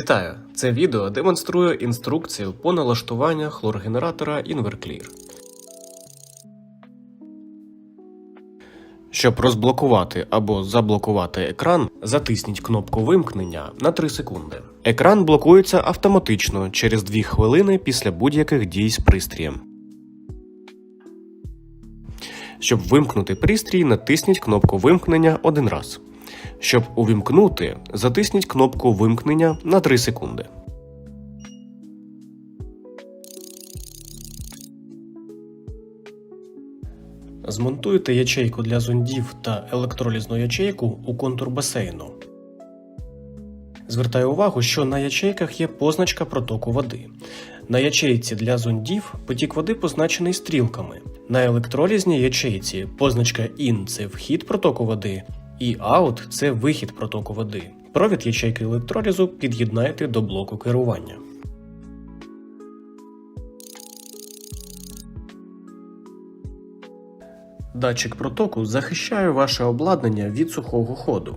Вітаю! Це відео демонструє інструкцію по налаштуванню хлоргенератора Inverclear. Щоб розблокувати або заблокувати екран, затисніть кнопку вимкнення на 3 секунди. Екран блокується автоматично через 2 хвилини після будь-яких дій з пристроєм. Щоб вимкнути пристрій, натисніть кнопку вимкнення один раз. Щоб увімкнути, затисніть кнопку вимкнення на 3 секунди. Змонтуйте ячейку для зондів та електролізну ячейку у контур басейну. Звертаю увагу, що на ячейках є позначка протоку води. На ячейці для зондів потік води позначений стрілками. На електролізній ячейці позначка IN – це вхід протоку води, і OUT – це вихід протоку води. Провід ячейки електролізу під'єднайте до блоку керування. Датчик протоку захищає ваше обладнання від сухого ходу.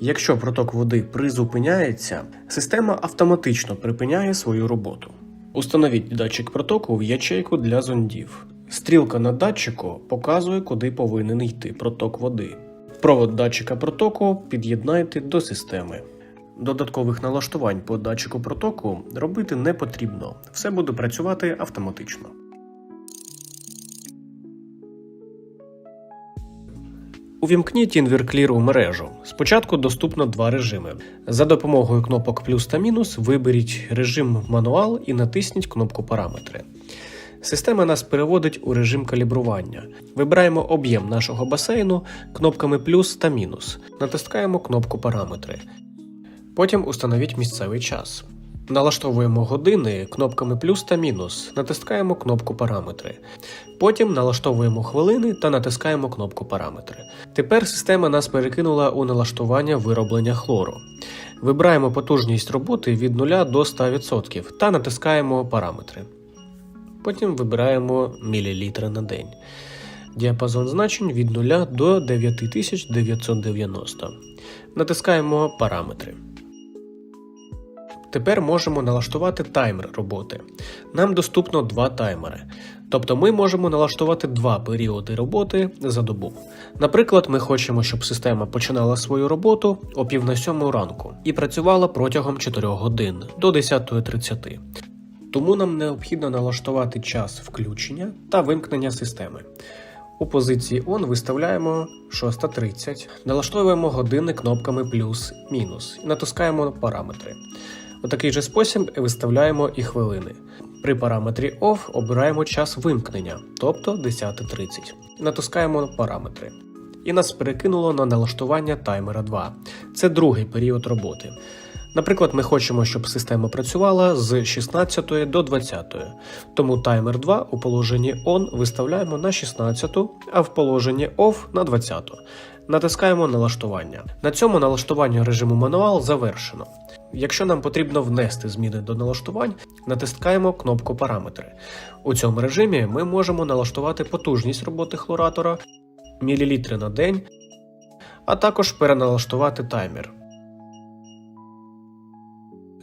Якщо проток води призупиняється, система автоматично припиняє свою роботу. Установіть датчик протоку в ячейку для зондів. Стрілка на датчику показує, куди повинен йти проток води. Провод датчика протоку під'єднайте до системи. Додаткових налаштувань по датчику протоку робити не потрібно, все буде працювати автоматично. Увімкніть інверклір у мережу. Спочатку доступно два режими. За допомогою кнопок плюс та мінус виберіть режим мануал і натисніть кнопку Параметри. Система нас переводить у режим калібрування. Вибираємо об'єм нашого басейну кнопками плюс та мінус. Натискаємо кнопку Параметри. Потім установіть місцевий час. Налаштовуємо години кнопками плюс та мінус, натискаємо кнопку Параметри. Потім налаштовуємо хвилини та натискаємо кнопку Параметри. Тепер система нас перекинула у налаштування вироблення хлору. Вибираємо потужність роботи від 0 до 100% та натискаємо параметри. Потім вибираємо мілілітри на день. Діапазон значень від 0 до 9990. Натискаємо параметри. Тепер можемо налаштувати таймер роботи. Нам доступно два таймери. Тобто ми можемо налаштувати два періоди роботи за добу. Наприклад, ми хочемо, щоб система починала свою роботу о пів на сьому ранку і працювала протягом 4 годин до 10.30. Тому нам необхідно налаштувати час включення та вимкнення системи. У позиції ON виставляємо 6.30, налаштовуємо години кнопками плюс-мінус і натискаємо параметри. У такий же спосіб виставляємо і хвилини. При параметрі OFF обираємо час вимкнення, тобто 10.30. Натискаємо параметри. І нас перекинуло на налаштування таймера 2. Це другий період роботи. Наприклад, ми хочемо, щоб система працювала з 16 до 20. Тому таймер 2 у положенні ON виставляємо на 16, а в положенні OFF на 20. Натискаємо налаштування. На цьому налаштування режиму мануал завершено. Якщо нам потрібно внести зміни до налаштувань, натискаємо кнопку Параметри. У цьому режимі ми можемо налаштувати потужність роботи хлоратора, мілілітри на день, а також переналаштувати таймер.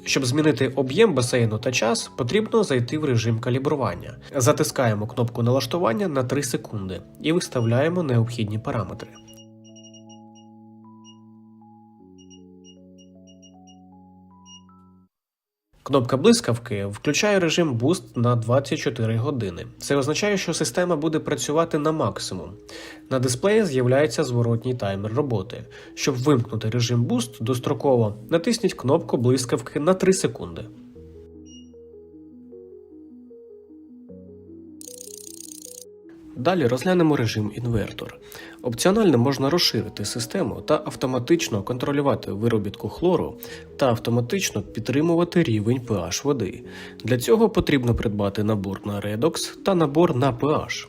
Щоб змінити об'єм басейну та час, потрібно зайти в режим калібрування. Затискаємо кнопку налаштування на 3 секунди і виставляємо необхідні параметри. Кнопка блискавки включає режим Boost на 24 години. Це означає, що система буде працювати на максимум. На дисплеї з'являється зворотній таймер роботи. Щоб вимкнути режим Boost достроково, натисніть кнопку блискавки на 3 секунди. Далі розглянемо режим інвертор. Опціонально можна розширити систему та автоматично контролювати виробітку хлору та автоматично підтримувати рівень pH води. Для цього потрібно придбати набор на Redox та набор на pH.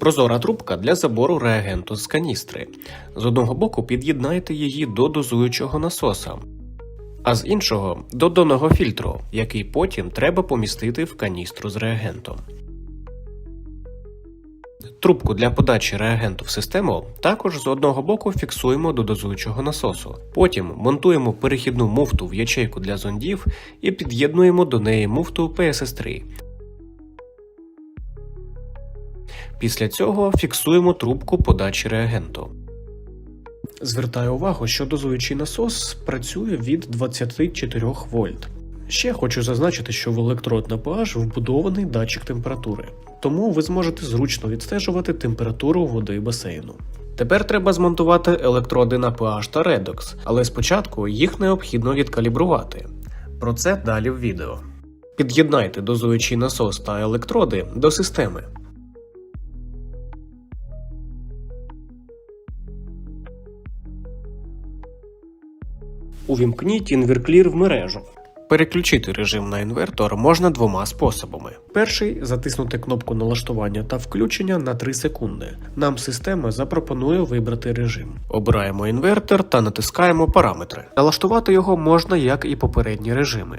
Прозора трубка для забору реагенту з каністри. З одного боку під'єднайте її до дозуючого насоса, а з іншого до донного фільтру, який потім треба помістити в каністру з реагентом. Трубку для подачі реагенту в систему також з одного боку фіксуємо до дозуючого насосу. Потім монтуємо перехідну муфту в ячейку для зондів і під'єднуємо до неї муфту PSS3. Після цього фіксуємо трубку подачі реагенту. Звертаю увагу, що дозуючий насос працює від 24 вольт. Ще хочу зазначити, що в електрод на pH вбудований датчик температури, тому ви зможете зручно відстежувати температуру води басейну. Тепер треба змонтувати електроди на pH та Redox, але спочатку їх необхідно відкалібрувати. Про це далі в відео. Під'єднайте дозуючий насос та електроди до системи. Увімкніть інверклір в мережу. Переключити режим на інвертор можна двома способами. Перший затиснути кнопку налаштування та включення на 3 секунди. Нам система запропонує вибрати режим. Обираємо інвертор та натискаємо параметри. Налаштувати його можна як і попередні режими.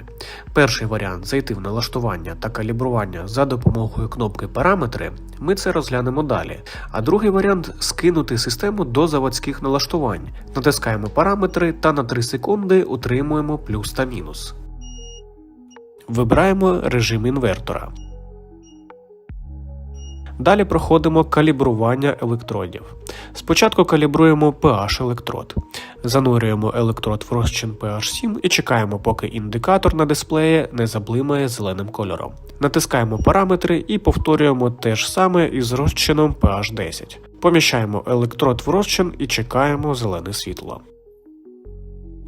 Перший варіант зайти в налаштування та калібрування за допомогою кнопки параметри. Ми це розглянемо далі. А другий варіант скинути систему до заводських налаштувань. Натискаємо параметри та на 3 секунди утримуємо плюс та мінус. Вибираємо режим інвертора. Далі проходимо калібрування електродів. Спочатку калібруємо pH електрод. Занурюємо електрод в розчин pH 7 і чекаємо, поки індикатор на дисплеї не заблимає зеленим кольором. Натискаємо параметри і повторюємо те ж саме із розчином pH 10. Поміщаємо електрод в розчин і чекаємо зелене світло.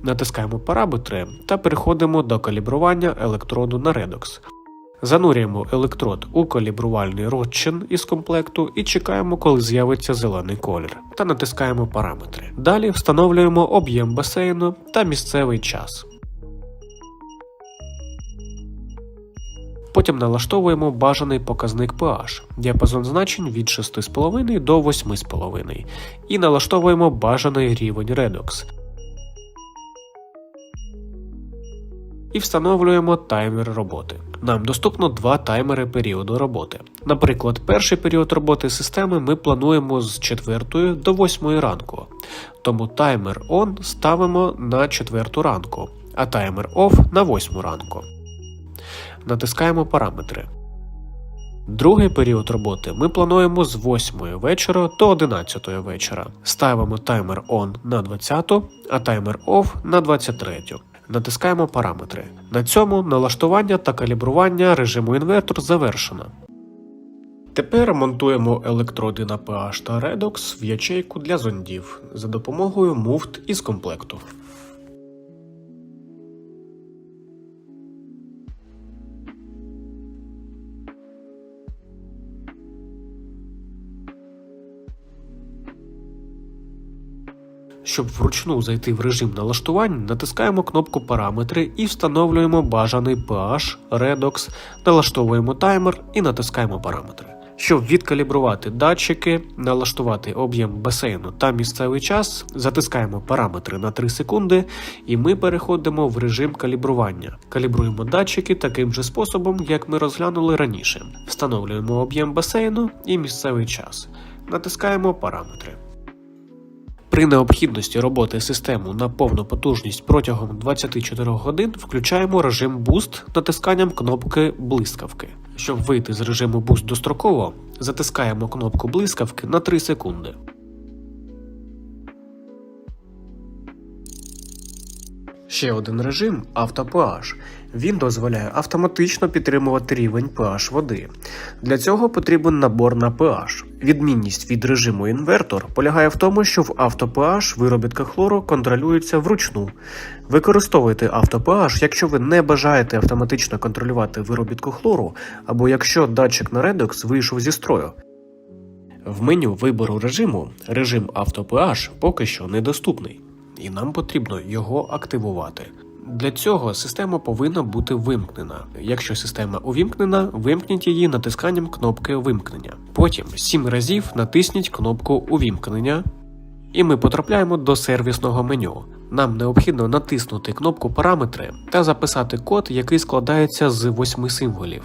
Натискаємо параметри та переходимо до калібрування електроду на Redox. Занурюємо електрод у калібрувальний розчин із комплекту і чекаємо, коли з'явиться зелений колір, та натискаємо параметри. Далі встановлюємо об'єм басейну та місцевий час. Потім налаштовуємо бажаний показник pH, діапазон значень від 6,5 до 8,5 і налаштовуємо бажаний рівень Redox. І встановлюємо таймер роботи. Нам доступно два таймери періоду роботи. Наприклад, перший період роботи системи ми плануємо з 4 до 8 ранку, тому таймер ON ставимо на 4 ранку, а таймер OFF на 8 ранку. Натискаємо параметри. Другий період роботи ми плануємо з 8 вечора до 11 вечора. Ставимо таймер ON на 20, а таймер OFF на 23. Натискаємо параметри. На цьому налаштування та калібрування режиму інвертор завершено. Тепер монтуємо електроди на pH та Redox в ячейку для зондів за допомогою муфт із комплекту. Щоб вручну зайти в режим налаштувань, натискаємо кнопку Параметри і встановлюємо бажаний pH, Redox, налаштовуємо таймер і натискаємо параметри. Щоб відкалібрувати датчики, налаштувати об'єм басейну та місцевий час, затискаємо параметри на 3 секунди, і ми переходимо в режим калібрування. Калібруємо датчики таким же способом, як ми розглянули раніше. Встановлюємо об'єм басейну і місцевий час. Натискаємо параметри. При необхідності роботи системи на повну потужність протягом 24 годин включаємо режим Boost натисканням кнопки блискавки. Щоб вийти з режиму Boost достроково, затискаємо кнопку блискавки на 3 секунди. Ще один режим AutoPH. Він дозволяє автоматично підтримувати рівень pH води. Для цього потрібен набор на pH. Відмінність від режиму інвертор полягає в тому, що в AutoPH виробітка хлору контролюється вручну. Використовуйте AutoPH, якщо ви не бажаєте автоматично контролювати виробітку хлору, або якщо датчик на Redox вийшов зі строю. В меню вибору режиму режим AutoPH поки що недоступний і нам потрібно його активувати. Для цього система повинна бути вимкнена. Якщо система увімкнена, вимкніть її натисканням кнопки вимкнення. Потім 7 разів натисніть кнопку увімкнення, і ми потрапляємо до сервісного меню. Нам необхідно натиснути кнопку Параметри та записати код, який складається з восьми символів.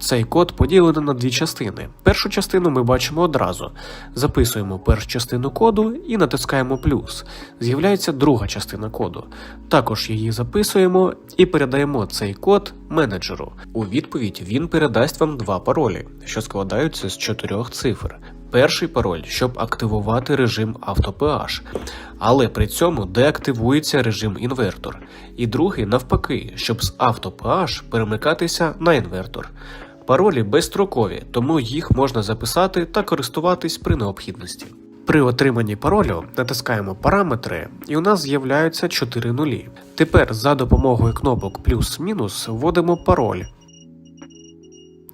Цей код поділено на дві частини. Першу частину ми бачимо одразу. Записуємо першу частину коду і натискаємо плюс. З'являється друга частина коду. Також її записуємо і передаємо цей код менеджеру. У відповідь він передасть вам два паролі, що складаються з чотирьох цифр. Перший пароль, щоб активувати режим автопеаж, але при цьому деактивується режим інвертор. І другий навпаки, щоб з автопеаж перемикатися на інвертор. Паролі безстрокові, тому їх можна записати та користуватись при необхідності. При отриманні паролю натискаємо параметри, і у нас з'являються 4 нулі. Тепер за допомогою кнопок плюс-мінус вводимо пароль.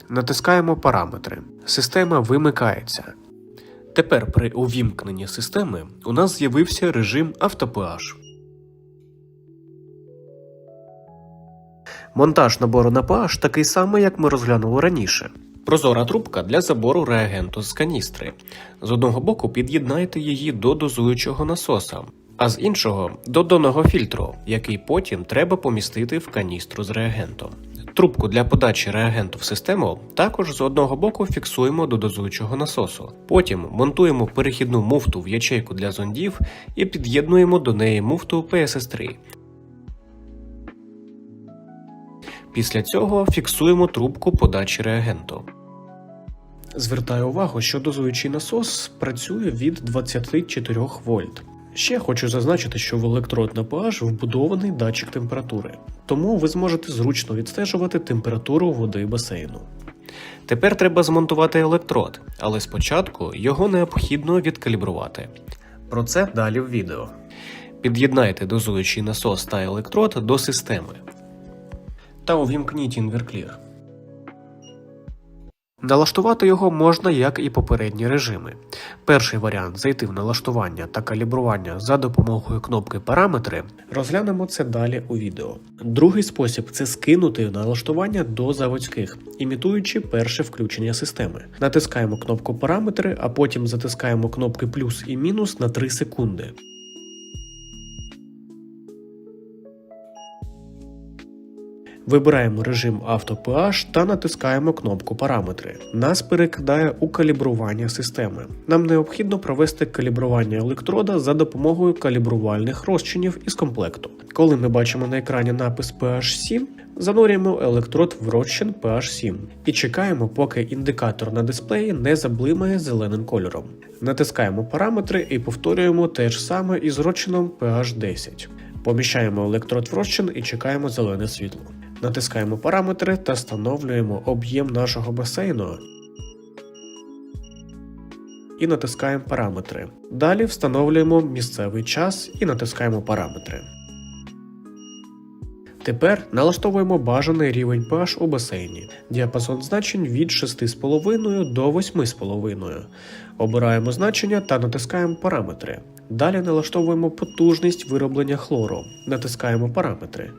Натискаємо параметри. Система вимикається. Тепер при увімкненні системи у нас з'явився режим автопеаж. Монтаж набору на pH такий самий, як ми розглянули раніше. Прозора трубка для забору реагенту з каністри. З одного боку під'єднайте її до дозуючого насоса, а з іншого до донного фільтру, який потім треба помістити в каністру з реагентом. Трубку для подачі реагенту в систему також з одного боку фіксуємо до дозуючого насосу. Потім монтуємо перехідну муфту в ячейку для зондів і під'єднуємо до неї муфту PSS3. Після цього фіксуємо трубку подачі реагенту. Звертаю увагу, що дозуючий насос працює від 24 вольт. Ще хочу зазначити, що в електрод на pH вбудований датчик температури, тому ви зможете зручно відстежувати температуру води басейну. Тепер треба змонтувати електрод, але спочатку його необхідно відкалібрувати. Про це далі в відео. Під'єднайте дозуючий насос та електрод до системи та увімкніть інверклір. Налаштувати його можна як і попередні режими. Перший варіант зайти в налаштування та калібрування за допомогою кнопки Параметри. Розглянемо це далі у відео. Другий спосіб це скинути налаштування до заводських, імітуючи перше включення системи. Натискаємо кнопку Параметри, а потім затискаємо кнопки плюс і мінус на 3 секунди. Вибираємо режим AutoPH та натискаємо кнопку Параметри. Нас перекидає у калібрування системи. Нам необхідно провести калібрування електрода за допомогою калібрувальних розчинів із комплекту. Коли ми бачимо на екрані напис PH7, занурюємо електрод в розчин PH7 і чекаємо, поки індикатор на дисплеї не заблимає зеленим кольором. Натискаємо параметри і повторюємо те ж саме із розчином PH10. Поміщаємо електрод в розчин і чекаємо зелене світло. Натискаємо параметри та встановлюємо об'єм нашого басейну. І натискаємо параметри. Далі встановлюємо місцевий час і натискаємо параметри. Тепер налаштовуємо бажаний рівень pH у басейні. Діапазон значень від 6,5 до 8,5. Обираємо значення та натискаємо параметри. Далі налаштовуємо потужність вироблення хлору. Натискаємо параметри.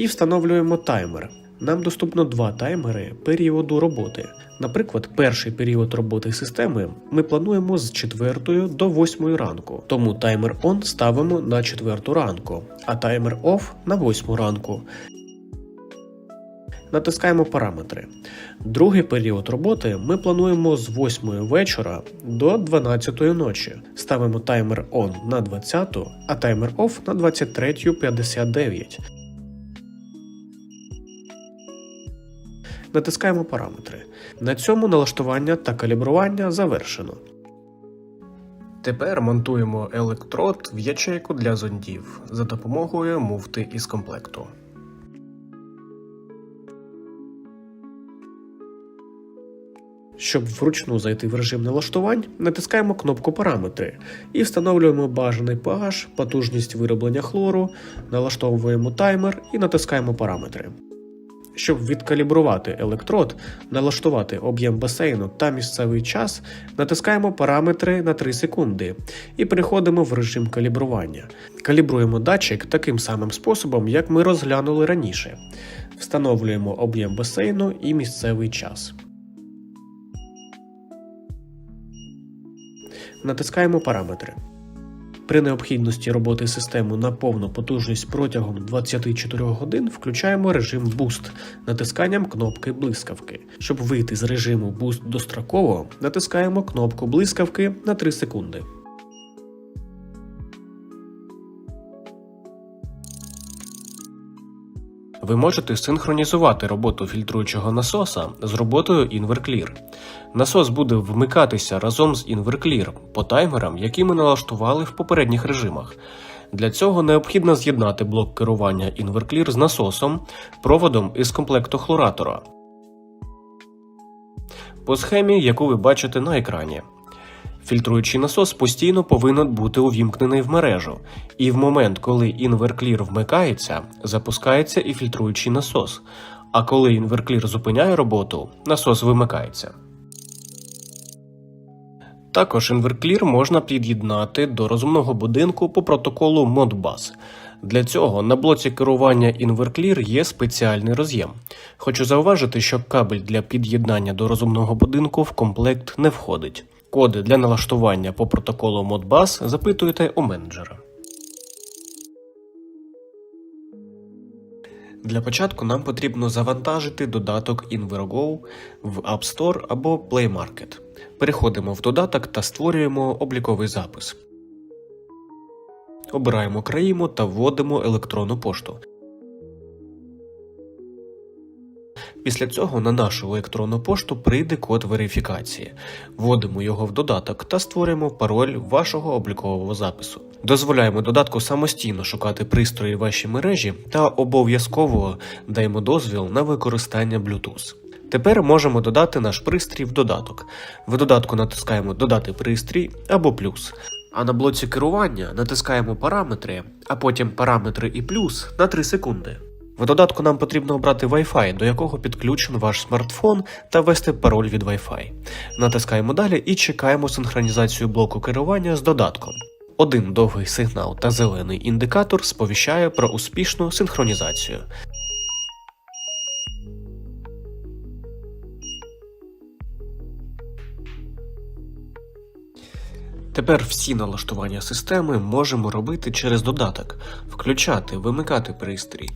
І встановлюємо таймер. Нам доступно два таймери періоду роботи. Наприклад, перший період роботи системи ми плануємо з 4 до 8 ранку, тому таймер ON ставимо на 4 ранку, а таймер OFF на 8 ранку. Натискаємо параметри. Другий період роботи ми плануємо з 8 вечора до 12 ночі. Ставимо таймер ON на 20, а таймер OFF на 23.59. Натискаємо параметри. На цьому налаштування та калібрування завершено. Тепер монтуємо електрод в ячейку для зондів за допомогою муфти із комплекту. Щоб вручну зайти в режим налаштувань, натискаємо кнопку Параметри і встановлюємо бажаний pH, потужність вироблення хлору, налаштовуємо таймер і натискаємо параметри. Щоб відкалібрувати електрод, налаштувати об'єм басейну та місцевий час, натискаємо параметри на 3 секунди і переходимо в режим калібрування. Калібруємо датчик таким самим способом, як ми розглянули раніше. Встановлюємо об'єм басейну і місцевий час. Натискаємо параметри. При необхідності роботи системи на повну потужність протягом 24 годин включаємо режим Boost натисканням кнопки блискавки. Щоб вийти з режиму Boost достроково, натискаємо кнопку блискавки на 3 секунди. Ви можете синхронізувати роботу фільтруючого насоса з роботою InverClear. Насос буде вмикатися разом з InverClear по таймерам, які ми налаштували в попередніх режимах. Для цього необхідно з'єднати блок керування InverClear з насосом, проводом із комплекту хлоратора. По схемі, яку ви бачите на екрані. Фільтруючий насос постійно повинен бути увімкнений в мережу, і в момент, коли інверклір вмикається, запускається і фільтруючий насос. А коли інверклір зупиняє роботу, насос вимикається. Також інверклір можна під'єднати до розумного будинку по протоколу Modbus. Для цього на блоці керування інверклір є спеціальний роз'єм. Хочу зауважити, що кабель для під'єднання до розумного будинку в комплект не входить. Коди для налаштування по протоколу Modbus запитуйте у менеджера. Для початку нам потрібно завантажити додаток InverGo в App Store або Play Market. Переходимо в додаток та створюємо обліковий запис. Обираємо країну та вводимо електронну пошту. Після цього на нашу електронну пошту прийде код верифікації. Вводимо його в додаток та створюємо пароль вашого облікового запису. Дозволяємо додатку самостійно шукати пристрої вашій мережі та обов'язково даємо дозвіл на використання Bluetooth. Тепер можемо додати наш пристрій в додаток. В додатку натискаємо Додати пристрій або плюс. А на блоці керування натискаємо параметри, а потім параметри і плюс на 3 секунди. В додатку нам потрібно обрати Wi-Fi, до якого підключен ваш смартфон, та ввести пароль від Wi-Fi. Натискаємо далі і чекаємо синхронізацію блоку керування з додатком. Один довгий сигнал та зелений індикатор сповіщає про успішну синхронізацію. Тепер всі налаштування системи можемо робити через додаток, включати, вимикати пристрій,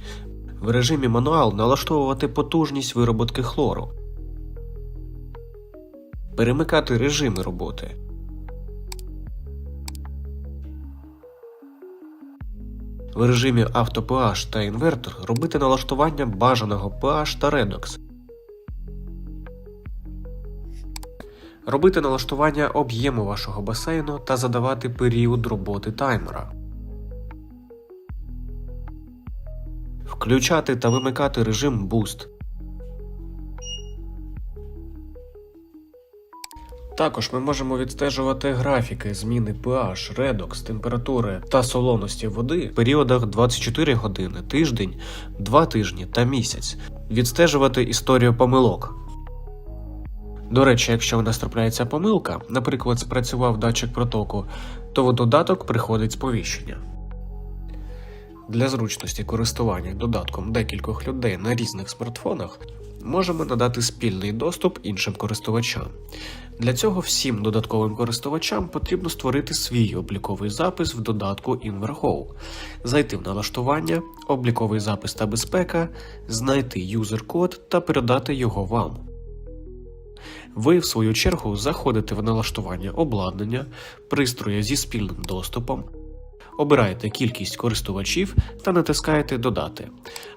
в режимі мануал налаштовувати потужність вироботки хлору, перемикати режими роботи. В режимі AutoPH та інвертор робити налаштування бажаного pH та Redox. Робити налаштування об'єму вашого басейну та задавати період роботи таймера. Включати та вимикати режим Boost. Також ми можемо відстежувати графіки зміни pH, Redox, температури та солоності води в періодах 24 години, тиждень, 2 тижні та місяць, відстежувати історію помилок. До речі, якщо у нас трапляється помилка, наприклад, спрацював датчик протоку, то в додаток приходить сповіщення. Для зручності користування додатком декількох людей на різних смартфонах можемо надати спільний доступ іншим користувачам. Для цього всім додатковим користувачам потрібно створити свій обліковий запис в додатку InverGo, зайти в налаштування, обліковий запис та безпека, знайти юзер-код та передати його вам. Ви, в свою чергу, заходите в налаштування обладнання, пристрою зі спільним доступом, обираєте кількість користувачів та натискаєте Додати.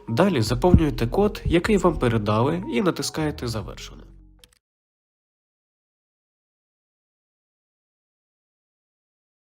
Далі заповнюєте код, який вам передали, і натискаєте Завершено.